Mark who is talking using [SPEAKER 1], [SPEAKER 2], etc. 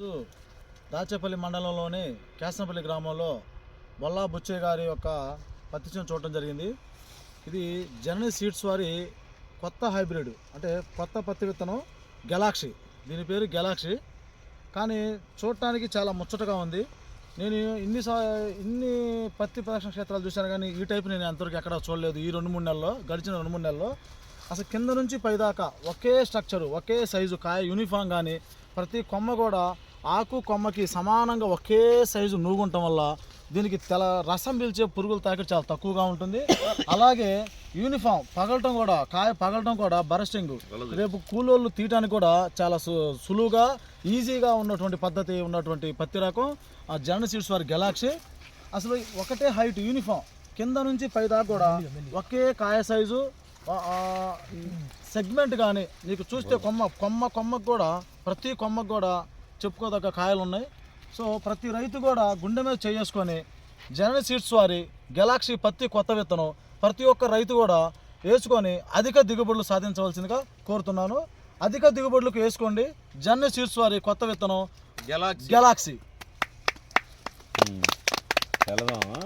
[SPEAKER 1] ఈరోజు దాచేపల్లి మండలంలోని కేసనపల్లి గ్రామంలో వల్లా బుచ్చయ్య గారి యొక్క పత్తి చేను చూడటం జరిగింది. ఇది జనని సీడ్స్ వారి కొత్త హైబ్రిడ్ అంటే కొత్త పత్తి విత్తనం గెలాక్సీ. దీని పేరు గెలాక్సీ. కానీ చూడటానికి చాలా ముచ్చటగా ఉంది. నేను ఇన్ని సా ఇన్ని పత్తి ప్రదక్షిణ క్షేత్రాలు చూశాను కానీ ఈ టైప్ నేను ఎంతవరకు ఎక్కడ చూడలేదు. ఈ రెండు మూడు నెలల్లో గడిచిన రెండు మూడు నెలల్లో అసలు కింద నుంచి పైదాకా ఒకే స్ట్రక్చరు ఒకే సైజు కాయ యూనిఫామ్ కానీ ప్రతి కొమ్మ కూడా ఆకు కొమ్మకి సమానంగా ఒకే సైజు నూగుంటం వల్ల దీనికి తెల రసం పీల్చే పురుగుల తాకిడి చాలా తక్కువగా ఉంటుంది. అలాగే యూనిఫామ్ పగలటం కూడా కాయ పగలటం కూడా బరస్టింగ్. రేపు కూలోళ్ళు తీయటానికి కూడా చాలా సు సులువుగా ఈజీగా ఉన్నటువంటి పద్ధతి ఉన్నటువంటి పత్తి రకం ఆ జన సీడ్స్ వారి గెలాక్సీ. అసలు ఒకటే హైట్ యూనిఫామ్. కింద నుంచి పై దాకా కూడా ఒకే కాయ సైజు సెగ్మెంట్ కానీ నీకు చూస్తే కొమ్మ కొమ్మ కొమ్మకు కూడా ప్రతి కొమ్మకు కూడా చెప్పుకోదగ్గ కాయలు ఉన్నాయి సో ప్రతి రైతు కూడా గుండె మీద చేసుకొని జనరల్ సీడ్స్ వారి గెలాక్సీ పత్తి కొత్త విత్తనం ప్రతి ఒక్క రైతు కూడా వేసుకొని అధిక దిగుబడులు సాధించవలసిందిగా కోరుతున్నాను. అధిక దిగుబడులకు వేసుకోండి. జనరల్ సీడ్స్ వారి కొత్త విత్తనం
[SPEAKER 2] గెలాక్సీ.
[SPEAKER 1] గెలాక్సీ.
[SPEAKER 2] వెళదామా?